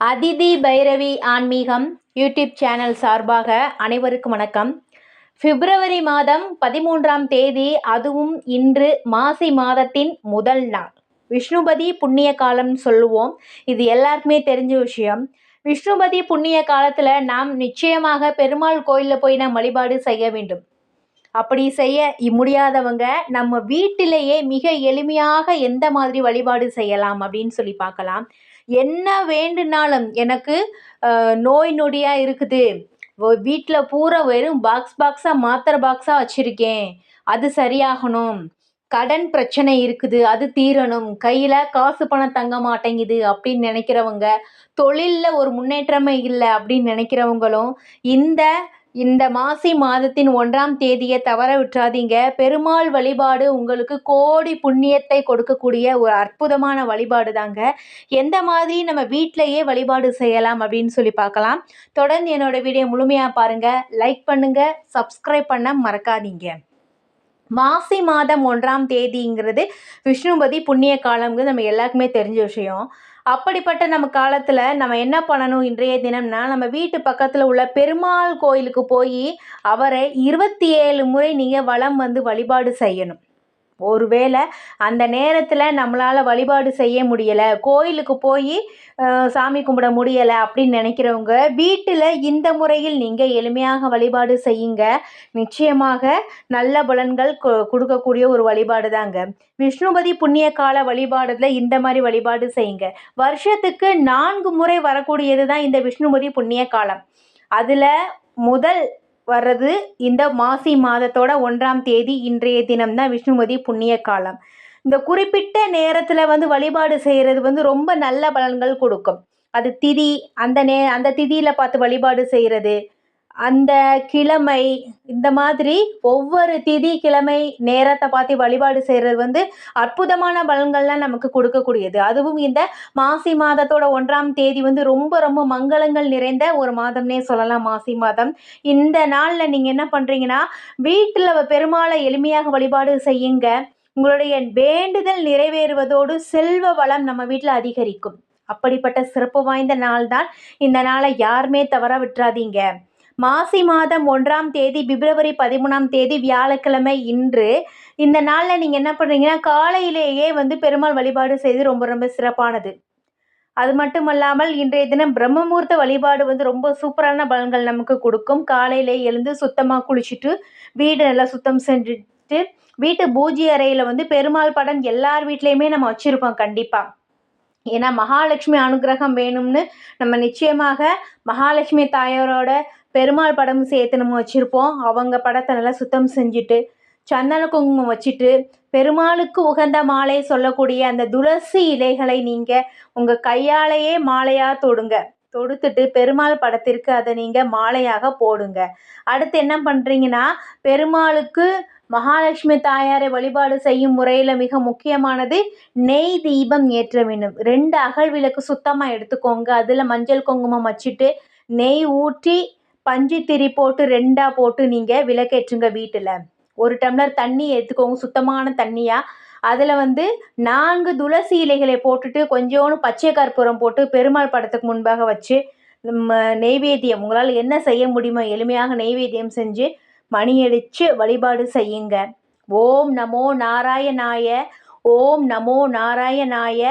அதிதி பைரவி ஆன்மீகம் YouTube channel சார்பாக அனைவருக்கும் வணக்கம். பிப்ரவரி மாதம் பதிமூன்றாம் தேதி அதுவும் இன்று மாசி மாதத்தின் முதல் நாள். விஷ்ணுபதி புண்ணிய காலம்னு சொல்லுவோம். இது எல்லாருக்குமே தெரிஞ்ச விஷயம். விஷ்ணுபதி புண்ணிய காலத்தில் நாம் நிச்சயமாக பெருமாள் கோயிலில் போய் நாம் வழிபாடு செய்ய வேண்டும். அப்படி செய்ய முடியாதவங்க நம்ம வீட்டிலேயே மிக எளிமையாக எந்த மாதிரி வழிபாடு செய்யலாம் அப்படின்னு சொல்லி பார்க்கலாம். என்ன வேண்டுனாலும் எனக்கு நோய் நொடியாக இருக்குது. வீட்டில் பூரா வெறும் பாக்ஸ் பாக்ஸாக மாத்திரை பாக்ஸாக வச்சுருக்கேன். அது சரியாகணும். கடன் பிரச்சனை இருக்குது. அது தீரணும். கையில் காசு பணம் தங்க மாட்டேங்குது அப்படின்னு நினைக்கிறவங்க தொழிலில் ஒரு முன்னேற்றமே இல்லை அப்படின்னு நினைக்கிறவங்களும் இந்த இந்த மாசி மாதத்தின் ஒன்றாம் தேதியை தவற விட்டுறாதீங்க. பெருமாள் வழிபாடு உங்களுக்கு கோடி புண்ணியத்தை கொடுக்கக்கூடிய ஒரு அற்புதமான வழிபாடு தாங்க. எந்த மாதிரி நம்ம வீட்டிலையே வழிபாடு செய்யலாம் அப்படின்னு சொல்லி பார்க்கலாம். தொடர்ந்து என்னோட வீடியோ முழுமையாக பாருங்கள் லைக் பண்ணுங்கள் சப்ஸ்கிரைப் பண்ண மறக்காதீங்க. மாசி மாதம் ஒன்றாம் தேதிங்கிறது விஷ்ணுபதி புண்ணிய காலம்ங்கிறது நம்ம எல்லாருக்குமே தெரிஞ்ச விஷயம். அப்படிப்பட்ட நம்ம காலத்தில் நம்ம என்ன பண்ணணும் இன்றைய தினம்னா நம்ம வீட்டு பக்கத்தில் உள்ள பெருமாள் கோயிலுக்கு போய் அவரை இருபத்தி ஏழு முறை நீங்கள் வளம் வந்து வழிபாடு செய்யணும். ஒருவேளை அந்த நேரத்தில் நம்மளால் வழிபாடு செய்ய முடியலை கோயிலுக்கு போய் சாமி கும்பிட முடியலை அப்படின்னு நினைக்கிறவங்க வீட்டில் இந்த முறையில் நீங்கள் எளிமையாக வழிபாடு செய்யுங்க. நிச்சயமாக நல்ல பலன்கள் கொ- கொடுக்கக்கூடிய ஒரு வழிபாடு தாங்க விஷ்ணுபதி புண்ணிய கால வழிபாடுல இந்த மாதிரி வழிபாடு செய்யுங்க. வருஷத்துக்கு நான்கு முறை வரக்கூடியது தான் இந்த விஷ்ணுபதி புண்ணிய காலம். அதில் முதல் வர்றது இந்த மாசி மாதத்தோட ஒன்றாம் தேதி இன்றைய தினம் தான் விஷ்ணுமதி புண்ணிய காலம். இந்த குறிப்பிட்ட நேரத்தில் வந்து வழிபாடு செய்கிறது வந்து ரொம்ப நல்ல பலன்கள் கொடுக்கும். அது திதி அந்த நே அந்த திதியில் பார்த்து வழிபாடு செய்கிறது அந்த கிழமை இந்த மாதிரி ஒவ்வொரு திதி கிழமை நேரத்தை பார்த்து வழிபாடு செய்கிறது வந்து அற்புதமான பலன்கள்லாம் நமக்கு கொடுக்கக்கூடியது. அதுவும் இந்த மாசி மாதத்தோட ஒன்றாம் தேதி வந்து ரொம்ப ரொம்ப மங்களங்கள் நிறைந்த ஒரு மாதம்னே சொல்லலாம் மாசி மாதம். இந்த நாளில் நீங்கள் என்ன பண்ணுறீங்கன்னா வீட்டில் பெருமாளை எளிமையாக வழிபாடு செய்யுங்க. உங்களுடைய வேண்டுதல் நிறைவேறுவதோடு செல்வ வளம் நம்ம வீட்டில் அதிகரிக்கும். அப்படிப்பட்ட சிறப்பு வாய்ந்த நாள் தான் இந்த நாளை யாருமே தவற விட்டுறாதீங்க மாசி மாதம் ஒன்றாம் தேதி பிப்ரவரி பதிமூணாம் தேதி வியாழக்கிழமை இன்று. இந்த நாளில் நீங்கள் என்ன பண்ணுறீங்கன்னா காலையிலேயே வந்து பெருமாள் வழிபாடு செய்து ரொம்ப ரொம்ப சிறப்பானது. அது மட்டும் அல்லாமல் இன்றைய தினம் பிரம்மமூர்த்த வழிபாடு வந்து ரொம்ப சூப்பரான பலன்கள் நமக்கு கொடுக்கும். காலையிலே எழுந்து சுத்தமாக குளிச்சுட்டு வீடு நல்லா சுத்தம் செஞ்சுட்டு வீட்டு பூஜை அறையில் வந்து பெருமாள் படம் எல்லார் வீட்லேயுமே நம்ம வச்சுருப்போம் கண்டிப்பாக ஏன்னா மகாலட்சுமி அனுகிரகம் வேணும்னு நம்ம நிச்சயமாக மகாலட்சுமி தாயாரோட பெருமாள் படம் சேர்த்து நம்ம வச்சுருப்போம். அவங்க படத்தை நல்லா சுத்தம் செஞ்சுட்டு சந்தன குங்குமம் வச்சுட்டு பெருமாளுக்கு உகந்த மாலை சொல்லக்கூடிய அந்த துளசி இலைகளை நீங்கள் உங்கள் கையாலேயே மாலையாக தொடுங்க. தொடுத்துட்டு பெருமாள் படத்திற்கு அதை நீங்கள் மாலையாக போடுங்க. அடுத்து என்ன பண்ணுறீங்கன்னா பெருமாளுக்கு மகாலட்சுமி தாயாரை வழிபாடு செய்யும் முறையில் மிக முக்கியமானது நெய் தீபம் ஏற்ற வேண்டும். ரெண்டு அகல் விளக்கு சுத்தமாக எடுத்துக்கோங்க. அதில் மஞ்சள் குங்குமம் வச்சுட்டு நெய் ஊற்றி பஞ்சு திரி போட்டு ரெண்டாக போட்டு நீங்கள் விளக்கேற்றுங்க வீட்டில். ஒரு டம்ளர் தண்ணி எடுத்துக்கோங்க சுத்தமான தண்ணியாக அதில் வந்து நான்கு துளசி இலைகளை போட்டுட்டு கொஞ்சோண்டு பச்சை கற்பூரம் போட்டு பெருமாள் படத்துக்கு முன்பாக வச்சு நெய்வேத்தியம் உங்களால் என்ன செய்ய முடியுமோ எளிமையாக நெய்வேத்தியம் செஞ்சு மணியடித்து வழிபாடு செய்யுங்க. ஓம் நமோ நாராயணாய ஓம் நமோ நாராயணாய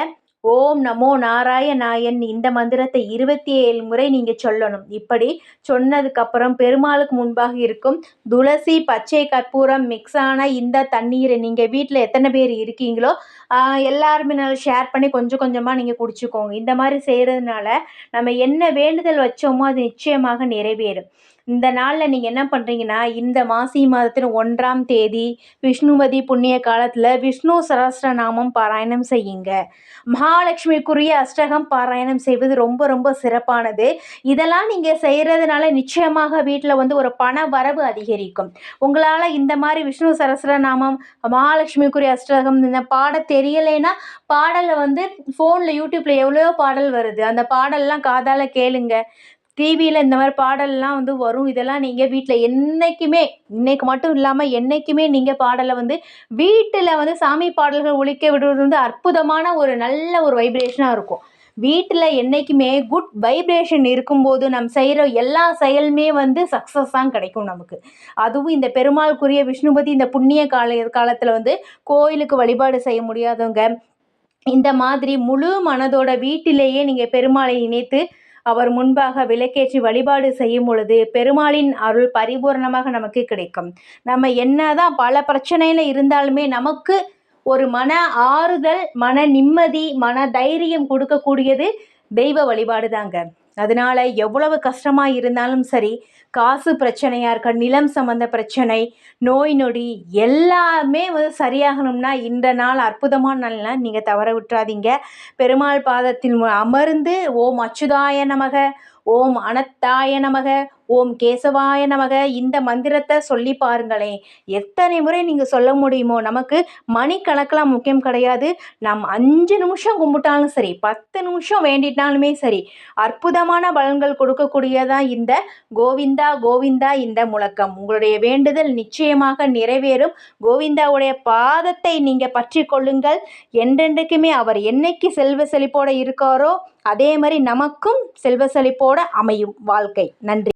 ஓம் நமோ நாராயணாயன். இந்த மந்திரத்தை இருபத்தி ஏழு முறை நீங்கள் சொல்லணும். இப்படி சொன்னதுக்கப்புறம் பெருமாளுக்கு முன்பாக இருக்கும் துளசி பச்சை கற்பூரம் மிக்ஸ் ஆன இந்த தண்ணீரை நீங்கள் வீட்டில் எத்தனை பேர் இருக்கீங்களோ எல்லாருமே நல்லா ஷேர் பண்ணி கொஞ்சம் கொஞ்சமாக நீங்கள் குடிச்சுக்கோங்க. இந்த மாதிரி செய்கிறதுனால நம்ம என்ன வேண்டுதல் வச்சோமோ அது நிச்சயமாக நிறைவேறும். இந்த நாளில் நீங்கள் என்ன பண்ணுறீங்கன்னா இந்த மாசி மாதத்தின் ஒன்றாம் தேதி விஷ்ணுமதி புண்ணிய காலத்தில் விஷ்ணு சகஸ்ரநாமம் பாராயணம் செய்யுங்க. மகாலட்சுமிக்குரிய அஷ்டகம் பாராயணம் செய்வது ரொம்ப ரொம்ப சிறப்பானது. இதெல்லாம் நீங்கள் செய்கிறதுனால நிச்சயமாக வீட்டில் வந்து ஒரு பண வரவு அதிகரிக்கும். உங்களால் இந்த மாதிரி விஷ்ணு சகஸ்ரநாமம் மகாலட்சுமிக்குரிய அஷ்டகம் இந்த பாட தெரியலைன்னா பாடலை வந்து ஃபோனில் யூடியூப்பில் எவ்வளோ பாடல் வருது. அந்த பாடல்லாம் காதால் கேளுங்க. டிவியில் இந்த மாதிரி பாடல்லாம் வந்து வரும். இதெல்லாம் நீங்கள் வீட்டில் என்றைக்குமே இன்றைக்கு மட்டும் இல்லாமல் என்றைக்குமே நீங்கள் பாடலை வந்து வீட்டில் வந்து சாமி பாடல்கள் ஒழிக்க விடுவது வந்து அற்புதமான ஒரு நல்ல ஒரு வைப்ரேஷனாக இருக்கும். வீட்டில் என்றைக்குமே குட் வைப்ரேஷன் இருக்கும்போது நம்ம செய்கிற எல்லா செயலுமே வந்து சக்ஸஸ் தான் கிடைக்கும் நமக்கு. அதுவும் இந்த பெருமாளுக்குரிய விஷ்ணுபதி இந்த புண்ணிய கால காலத்தில் வந்து கோயிலுக்கு வழிபாடு செய்ய முடியாதவங்க இந்த மாதிரி முழு மனதோட வீட்டிலேயே நீங்கள் பெருமாளை இணைத்து அவர் முன்பாக விளக்கேற்றி வழிபாடு செய்யும் பொழுது பெருமாளின் அருள் பரிபூரணமாக நமக்கு கிடைக்கும். நம்ம என்னதான் பல பிரச்சனையில் இருந்தாலுமே நமக்கு ஒரு மன ஆறுதல் மன நிம்மதி மன தைரியம் கொடுக்கக்கூடியது தெய்வ வழிபாடு தாங்க அதனால எவ்வளவு கஷ்டமாக இருந்தாலும் சரி காசு பிரச்சனையாக இருக்க நிலம் சம்மந்த பிரச்சனை நோய் நொடி எல்லாமே வந்து சரியாகணும்னா இந்த நாள் அற்புதமான நாள்னா நீங்கள் தவற விட்டுறாதீங்க. பெருமாள் பாதத்தில் அமர்ந்து ஓம் அச்சுதாய நமக ஓம் அனத்தாய நமக ஓம் கேசவாய நமக. இந்த மந்திரத்தை சொல்லி பாருங்களேன். எத்தனை முறை நீங்கள் சொல்ல முடியுமோ நமக்கு மணிக்கணக்கெலாம் முக்கியம் கிடையாது. நம் அஞ்சு நிமிஷம் கும்பிட்டாலும் சரி பத்து நிமிஷம் வேண்டிட்டாலுமே சரி அற்புதமான பலன்கள் கொடுக்கக்கூடியதான் இந்த கோவிந்தா கோவிந்தா இந்த முழக்கம். உங்களுடைய வேண்டுதல் நிச்சயமாக நிறைவேறும். கோவிந்தாவுடைய பாதத்தை நீங்கள் பற்றி கொள்ளுங்கள். என்றென்றைக்குமே அவர் என்னைக்கு செல்வ செழிப்போடு இருக்காரோ அதே மாதிரி நமக்கும் செல்வ செழிப்போடு அமையும் வாழ்க்கை. நன்றி.